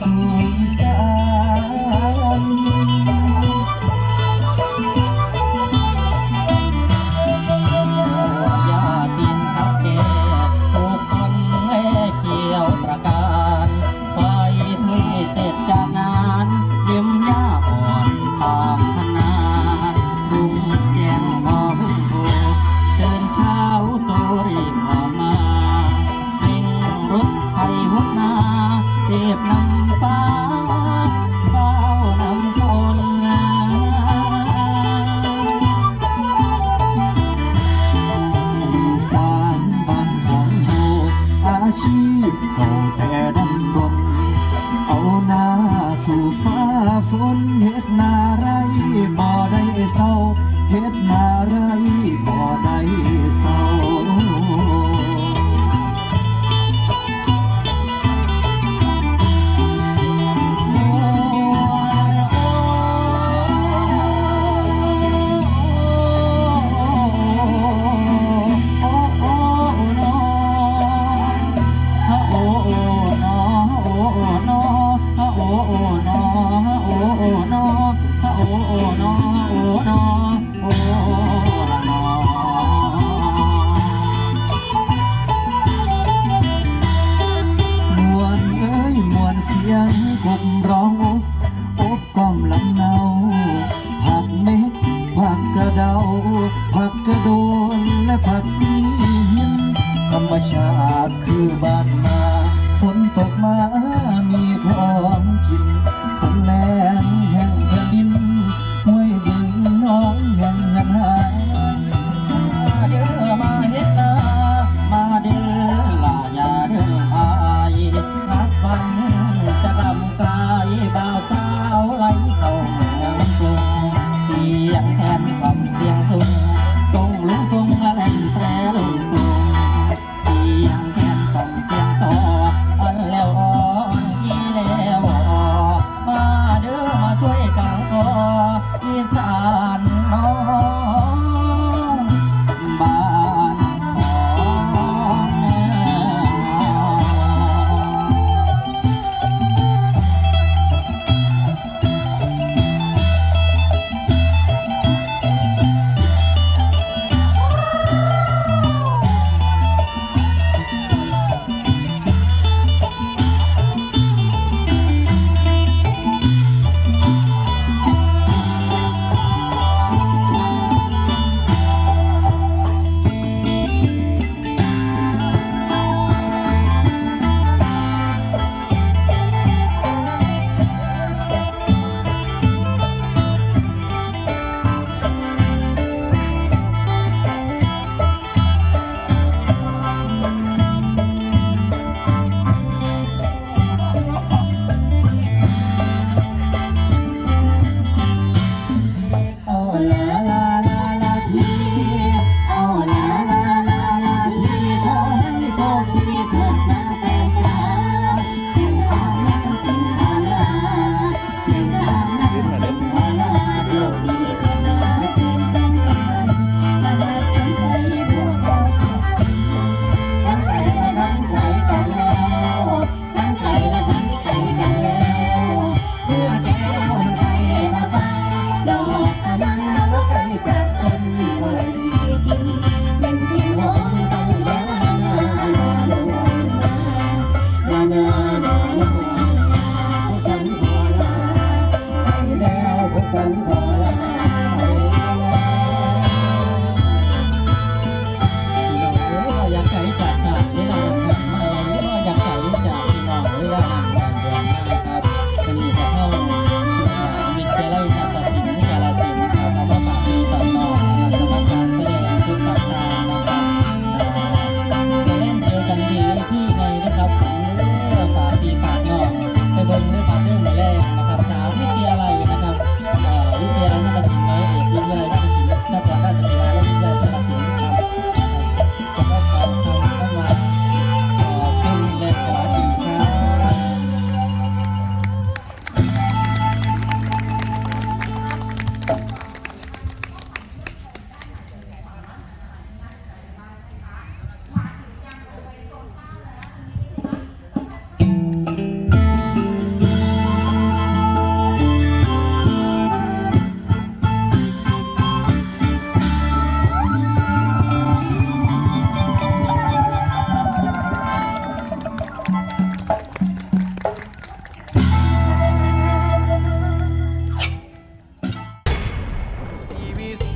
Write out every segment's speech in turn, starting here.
สีสันยาตินกับแก่ถูกคนเกี่ยวประการไปถุยเสร็จจานเลี้ยมยาอ่อนตาพนาจุ่มแกงบอบุโบเดินเช้าตัวรีบออมาลิงรถไฟหัวนาเรีบนำ ชีพเอาแต่ดันบน เอาหน้าสู่ฟ้าฝนเฮ็ดนาไรบ่ได้เศร้าเฮ็ดนา กระโดนและผักดินธรรมชาติคือบ้านนา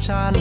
ฉัน